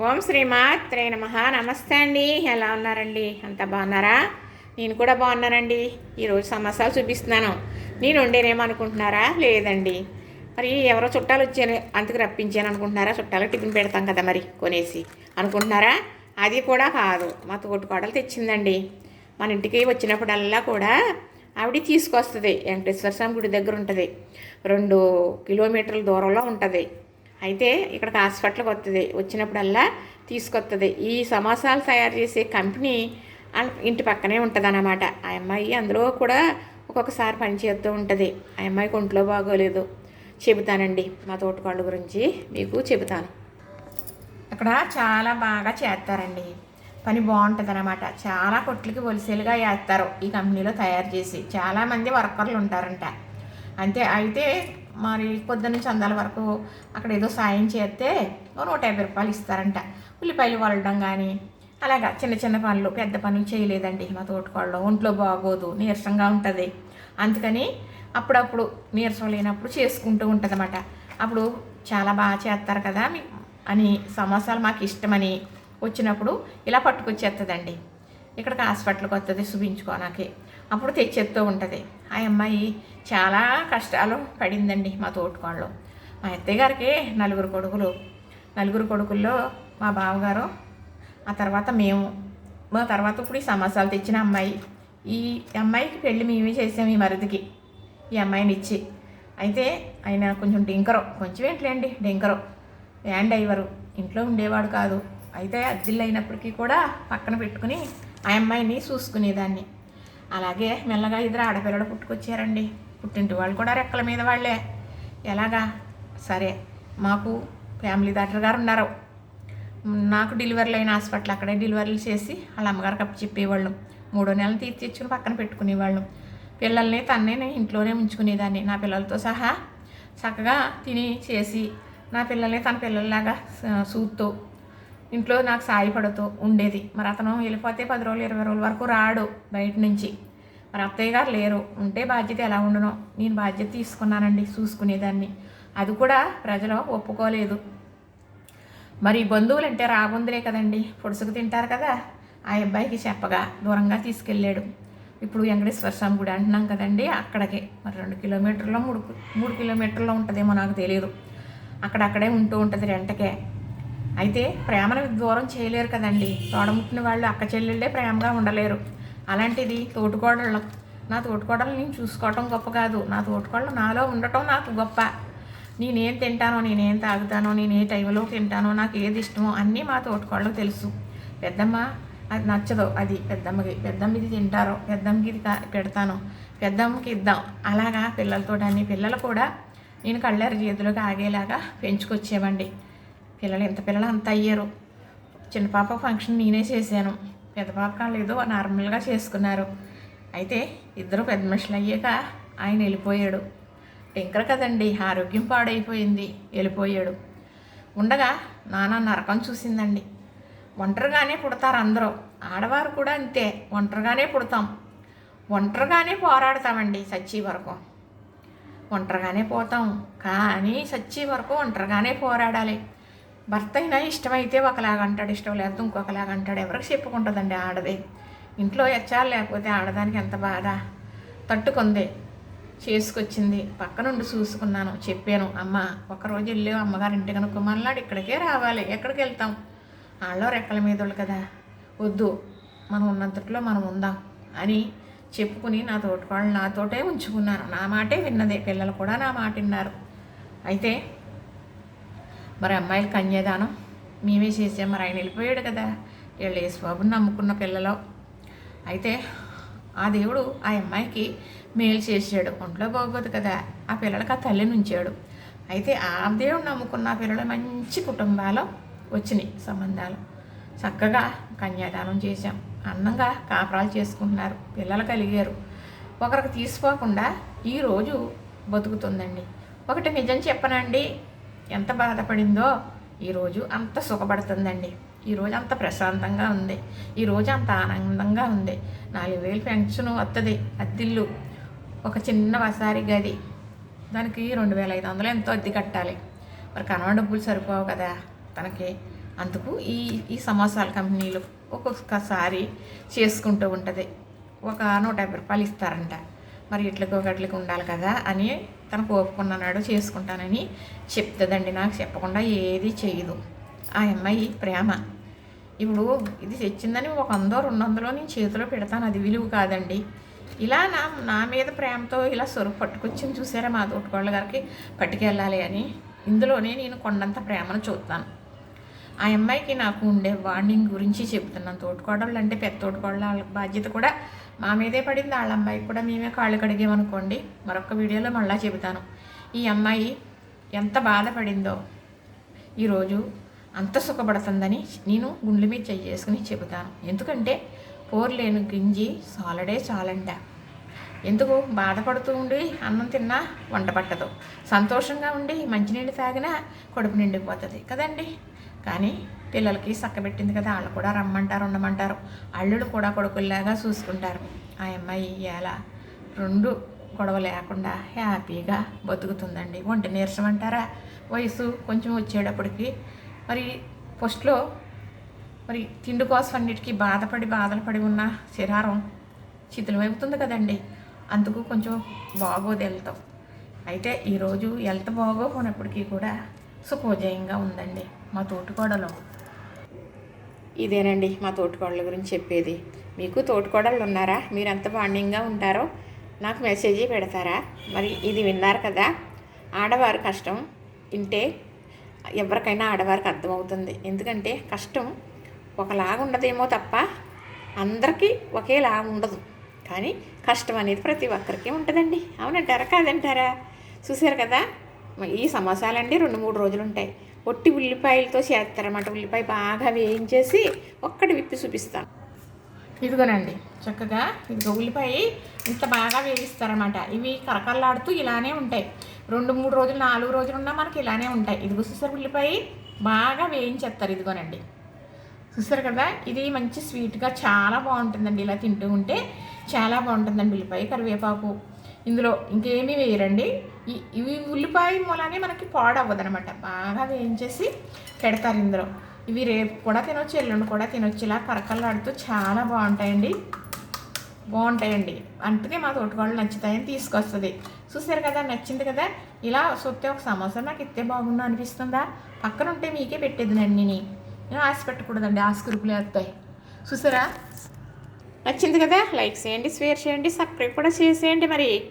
ఓం శ్రీమాత్రే నమ. నమస్తే అండి. ఎలా ఉన్నారండి? అంత బాగున్నారా? నేను కూడా బాగున్నానండి. ఈరోజు సమస్యలు చూపిస్తున్నాను. నేను వండేనేమనుకుంటున్నారా లేదండి. మరి ఎవరో చుట్టాలు వచ్చాను అందుకు రప్పించాను అనుకుంటున్నారా? చుట్టాలు టిఫిన్ పెడతాం కదా మరి కొనేసి. అనుకుంటున్నారా? అది కూడా కాదు. మా తోటికోడలు తెచ్చిందండి. మన ఇంటికి వచ్చినప్పుడల్లా కూడా ఆవిడ తీసుకొస్తుంది. వెంకటేశ్వర స్వామి గుడి దగ్గర ఉంటుంది. రెండు కిలోమీటర్ల దూరంలో ఉంటుంది. అయితే ఇక్కడికి హాస్పిటల్కి వస్తుంది వచ్చినప్పుడల్లా తీసుకొస్తుంది ఈ సమోసాలు తయారు చేసే కంపెనీ ఇంటి పక్కనే ఉంటుంది అన్నమాట ఆ అమ్మాయి అందులో కూడా ఒక్కొక్కసారి పనిచేస్తూ ఉంటుంది. ఆ అమ్మాయికి ఒంట్లో బాగోలేదు. చెబుతానండి మా తోటకోళ్ళ గురించి. మీకు చెబుతాను. అక్కడ చాలా బాగా చేస్తారండి పని బాగుంటుంది అనమాట చాలా కొట్లకి హోల్సేల్గా వేస్తారు ఈ కంపెనీలో తయారు చేసి. చాలామంది వర్కర్లు ఉంటారంట. అంతే. అయితే మరి పొద్దున్న చందాల వరకు అక్కడ ఏదో సాయం చేస్తే నూట యాభై రూపాయలు ఇస్తారంట. ఉల్లిపాయలు వలడం కానీ అలాగా చిన్న చిన్న పనులు పెద్ద పనులు చేయలేదండి మా తోటకోళ్ళు. ఒంట్లో బాగోదు నీరసంగా ఉంటుంది. అందుకని అప్పుడప్పుడు నీరసం లేనప్పుడు చేసుకుంటూ ఉంటుంది అప్పుడు చాలా బాగా చేస్తారు కదా మీ అని సమోసాలు మాకు ఇష్టమని వచ్చినప్పుడు ఇలా పట్టుకొచ్చేస్తుందండి ఇక్కడికి హాస్పిటల్కి వస్తుంది చూపించుకోనాకి అప్పుడు తెచ్చేస్తూ ఉంటుంది. ఆ అమ్మాయి చాలా కష్టాలు పడిందండి మా తోటికోళ్ళు. మా అత్తయ్య గారికి నలుగురు కొడుకులు. నలుగురు కొడుకుల్లో మా బావగారు ఆ తర్వాత మేము. మా తర్వాత ఇప్పుడు ఈ సమస్యలు తెచ్చిన అమ్మాయి. ఈ అమ్మాయికి పెళ్ళి మేమే చేసాము ఈ మరిదికి. ఈ అమ్మాయిని ఇచ్చి అయితే ఆయన కొంచెం డింకరు. కొంచెం ఏంట్లేండి డింకరు. వ్యాన్ డ్రైవరు ఇంట్లో ఉండేవాడు కాదు. అయితే అద్దిల్లు అయినప్పటికీ కూడా పక్కన పెట్టుకుని ఆ అమ్మాయిని చూసుకునేదాన్ని. అలాగే మెల్లగా ఇద్దరు ఆడపిల్లలు పుట్టుకొచ్చారండి. పుట్టింటి వాళ్ళు కూడా రెక్కల మీద వాళ్ళే. ఎలాగా? సరే మాకు ఫ్యామిలీ డాక్టర్ గారు ఉన్నారు. నాకు డెలివరీలు అయిన హాస్పిటల్ అక్కడే డెలివరీలు చేసి వాళ్ళ అమ్మగారికి అప్పు చెప్పేవాళ్ళం. మూడో నెలలు తీర్చిచ్చుకుని పక్కన పెట్టుకునేవాళ్ళం. పిల్లల్ని తన్నే నేను ఇంట్లోనే ఉంచుకునేదాన్ని. నా పిల్లలతో సహా చక్కగా తిని చేసి నా పిల్లల్ని తన పిల్లల్లాగా సూత్తో ఇంట్లో నాకు సాయపడుతూ ఉండేది. మరి అతను వెళ్ళిపోతే పది రోజులు ఇరవై రోజుల వరకు రాడు బయట నుంచి. మరి అత్తయ్య గారు లేరు. ఉంటే బాధ్యత ఎలా ఉండనో నేను బాధ్యత తీసుకున్నానండి చూసుకునేదాన్ని. అది కూడా ప్రజలు ఒప్పుకోలేదు. మరి బంధువులు అంటే రాబందులే కదండి. పొడుసుకు తింటారు కదా. ఆ అబ్బాయికి చెప్పగా దూరంగా తీసుకెళ్ళాడు. ఇప్పుడు వెంకటేశ్వర స్వామి గుడి అంటున్నాం కదండి. అక్కడికే. మరి రెండు కిలోమీటర్లో మూడు మూడు కిలోమీటర్లో ఉంటుందేమో నాకు తెలియదు అక్కడక్కడే ఉంటూ ఉంటుంది రెంటకే. అయితే ప్రేమను దూరం చేయలేరు కదండి. తోడముట్టిన వాళ్ళు అక్క చెల్లెళ్ళే ప్రేమగా ఉండలేరు. అలాంటిది తోటికోడళ్ళం. నా తోటికోడలు నేను చూసుకోవటం గొప్ప కాదు. నా తోటికోడలు నాలో ఉండటం నాకు గొప్ప. నేనేం తింటానో నేనేం తాగుతానో నేను ఏ టైంలో తింటానో నాకు ఏది ఇష్టమో అన్నీ మా తోటికోళ్ళకు తెలుసు. పెద్దమ్మ అది నచ్చదు అది. పెద్దమ్మకి పెద్దమ్మ ఇది తింటారో పెద్దమ్మకి ఇది పెడతాను పెద్దమ్మకి ఇద్దాం. అలాగా పిల్లలతో అన్ని పిల్లలు కూడా నేను కళ్ళారి చేతులకు ఆగేలాగా పెంచుకొచ్చేవండి. పిల్లలు ఇంత పిల్లలు అంత అయ్యారు. చిన్న పాప ఫంక్షన్ నేనే చేశాను. పెద్ద పాప వాళ్ళు ఏదో నార్మల్గా చేసుకున్నారు. అయితే ఇద్దరు పెద్ద మనుషులు అయ్యాక ఆయన వెళ్ళిపోయాడు. టింకర్ కదండి ఆరోగ్యం పాడైపోయింది వెళ్ళిపోయాడు. ఉండగా నాన్న నరకం చూసిందండి. ఒంటరిగానే పుడతారు అందరూ. ఆడవారు కూడా అంతే ఒంటరిగానే పుడతాం. ఒంటరిగానే పోరాడతామండి సచ్చి వరకు. ఒంటరిగానే పోతాం కానీ సచ్చి వరకు ఒంటరిగానే పోరాడాలి. భర్త అయినా ఇష్టమైతే ఒకలాగా అంటాడు ఇష్టం లేకపోతే ఇంకొకలాగా అంటాడు. ఎవరికి చెప్పుకుంటుందండి ఆడది? ఇంట్లో ఎచ్చాలి లేకపోతే ఆడదానికి ఎంత బాధ? తట్టుకుంది. చేసుకొచ్చింది. పక్కనుండి చూసుకున్నాను. చెప్పాను అమ్మ ఒకరోజు వెళ్ళి అమ్మగారి ఇంటి కనుక మళ్ళాడు ఇక్కడికే రావాలి. ఎక్కడికి వెళ్తాం? వాళ్ళు రెక్కల మీద కదా. వద్దు. మనం ఉన్నంతట్లో మనం ఉందాం అని చెప్పుకుని నా తోటికోళ్ళు నాతోటే ఉంచుకున్నాను నా మాటే విన్నదే. పిల్లలు కూడా నా మాట విన్నారు. అయితే మరి అమ్మాయిలు కన్యాదానం? మేమే చేసాం మరి ఆయన వెళ్ళిపోయాడు కదా. వీళ్ళు యేసుబాబుని నమ్ముకున్న పిల్లలు. అయితే ఆ దేవుడు ఆ అమ్మాయికి మేలు చేసాడు ఒంట్లో బాగోదు కదా. ఆ పిల్లలకి ఆ తల్లిని ఉంచాడు. అయితే ఆ దేవుడు నమ్ముకున్న పిల్లలు మంచి కుటుంబాలు వచ్చినాయి సంబంధాలు. చక్కగా కన్యాదానం చేశాం. అందంగా కాపురాలు చేసుకుంటున్నారు. పిల్లలు కలిగారు. ఒకరికి తీసుకోకుండా ఈరోజు బతుకుతుందండి. ఒకటి నిజం చెప్పనండి. ఎంత బాధపడిందో ఈరోజు అంత సుఖపడుతుందండి. ఈరోజు అంత ప్రశాంతంగా ఉంది. ఈరోజు అంత ఆనందంగా ఉంది. నాలుగు వేలు పెన్షన్ వస్తుంది అద్దిల్లు. ఒక చిన్న వసారి గది. దానికి రెండు వేల ఐదు వందలు ఎంతో అద్దె కట్టాలి. మరి కనవ డబ్బులు సరిపోవు కదా. తనకి అందుకు ఈ ఈ సమోసాల కంపెనీలు ఒక్కొక్కసారి చేసుకుంటూ ఉంటుంది. ఒక నూట యాభై రూపాయలు ఇస్తారంట. మరి ఇట్లకి ఒకట్లకి ఉండాలి కదా అని తనకు ఒప్పుకున్నాడు చేసుకుంటానని చెప్తుందండి. నాకు చెప్పకుండా ఏది చేయదు. ఆ అమ్మాయి ప్రేమ. ఇప్పుడు ఇది తెచ్చిందని ఒక వందో రెండు వందలో నేను చేతిలో పెడతాను. అది విలువ కాదండి. ఇలా నా నా మీద ప్రేమతో ఇలా సొరుకు పట్టుకొచ్చింది చూసారా మా తోటకోళ్ళ గారికి? పట్టుకెళ్ళాలి అని. ఇందులోనే నేను కొండంత ప్రేమను చూస్తాను. ఆ అమ్మాయికి నాకు ఉండే వార్నింగ్ గురించి చెప్తున్నాను. తోటికోడళ్ళు అంటే పెద్ద తోటికోడళ్ళ వాళ్ళ బాధ్యత కూడా మా మీదే పడింది. వాళ్ళ అమ్మాయికి కూడా మేమే కాళ్ళు కడిగామనుకోండి మరొక వీడియోలో మళ్ళీ చెబుతాను. ఈ అమ్మాయి ఎంత బాధపడిందో ఈరోజు అంత సుఖపడుతుందని నేను గుండె మీద చెయ్యి చేసుకుని చెబుతాను. ఎందుకంటే పోర్లేను గింజి సాలడే చాలంట. ఎందుకు? బాధపడుతూ ఉండి అన్నం తిన్నా వంట పట్టదు. సంతోషంగా ఉండి మంచినీళ్ళు తాగినా కడుపు నిండిపోతుంది. కదండి? కానీ పిల్లలకి చక్కబెట్టింది కదా వాళ్ళు కూడా రమ్మంటారు ఉండమంటారు. అల్లుడు కూడా కొడుకుల్లాగా చూసుకుంటారు. ఆ అమ్మాయి ఎలా రెండు గొడవ లేకుండా హ్యాపీగా బతుకుతుందండి. ఒంటి నీరసం అంటారా? వయసు కొంచెం వచ్చేటప్పటికి మరి ఫస్ట్లో మరి తిండి కోసం అన్నిటికీ బాధపడి బాధలు పడి ఉన్న శరీరం శిథిలమవుతుంది కదండి. అందుకు కొంచెం బాగోదు వెళ్తాం. అయితే ఈరోజు హెల్త్ బాగోపోయినప్పటికీ కూడా సుఖోజయంగా ఉందండి. మా తోటికోడలు. ఇదేనండి మా తోటికోడల గురించి చెప్పేది. మీకు తోటికోడళ్ళు ఉన్నారా? మీరు ఎంత బాండింగ్గా ఉంటారో నాకు మెసేజ్ పెడతారా? మరి ఇది విన్నారు కదా? ఆడవారు కష్టం వింటే ఎవరికైనా ఆడవారికి అర్థమవుతుంది. ఎందుకంటే కష్టం ఒకలాగా ఉండదేమో తప్ప అందరికీ ఒకేలా ఉండదు. కానీ కష్టం అనేది ప్రతి ఒక్కరికి ఉంటుందండి. అవునంటారా? కాదంటారా? చూసారు కదా? ఈ సమాసాలండి రెండు మూడు రోజులు ఉంటాయి. ఒట్టి ఉల్లిపాయలతో చేస్తారన్నమాట. ఉల్లిపాయ బాగా వేయించేసి ఒక్కటి విప్పి చూపిస్తాను. ఇదిగోనండి చక్కగా ఇదిగో ఉల్లిపాయ ఇంత బాగా వేగిస్తారన్నమాట. ఇవి కరకరలాడుతూ ఇలానే ఉంటాయి. రెండు మూడు రోజులు నాలుగు రోజులు ఉన్నా మనకి ఇలానే ఉంటాయి. ఇదిగో చూసారు ఉల్లిపాయ బాగా వేయించేస్తారు ఇదిగోనండి. చూసారు కదా ఇది మంచి స్వీట్గా చాలా బాగుంటుందండి. ఇలా తింటూ ఉంటే చాలా బాగుంటుందండి ఉల్లిపాయ కరివేపాకు. ఇందులో ఇంకేమీ వేయరండి. ఈ ఇవి ఉల్లిపాయ మూలనే మనకి పాడవ్వదనమాట బాగా వేయించేసి పెడతారు ఇందులో. ఇవి రేపు కూడా తినొచ్చు ఎల్లుండి కూడా తినొచ్చు. ఇలా కరకల్లాడుతూ చాలా బాగుంటాయండి. బాగుంటాయండి. అందుకే మా తోటకోళ్ళు నచ్చుతాయని తీసుకొస్తుంది. చూసారు కదా నచ్చింది కదా? ఇలా సొత్తే ఒక సమోసా నాకు ఇస్తే బాగుండు అనిపిస్తుందా? పక్కన ఉంటే మీకే పెట్టేది నండి నేను ఆశ పెట్టకూడదండి ఆశ కురుపులు వస్తాయి. చూసారా? నచ్చింది కదా? లైక్ చేయండి షేర్ చేయండి సబ్స్క్రైబ్ కూడా చేసేయండి మరి.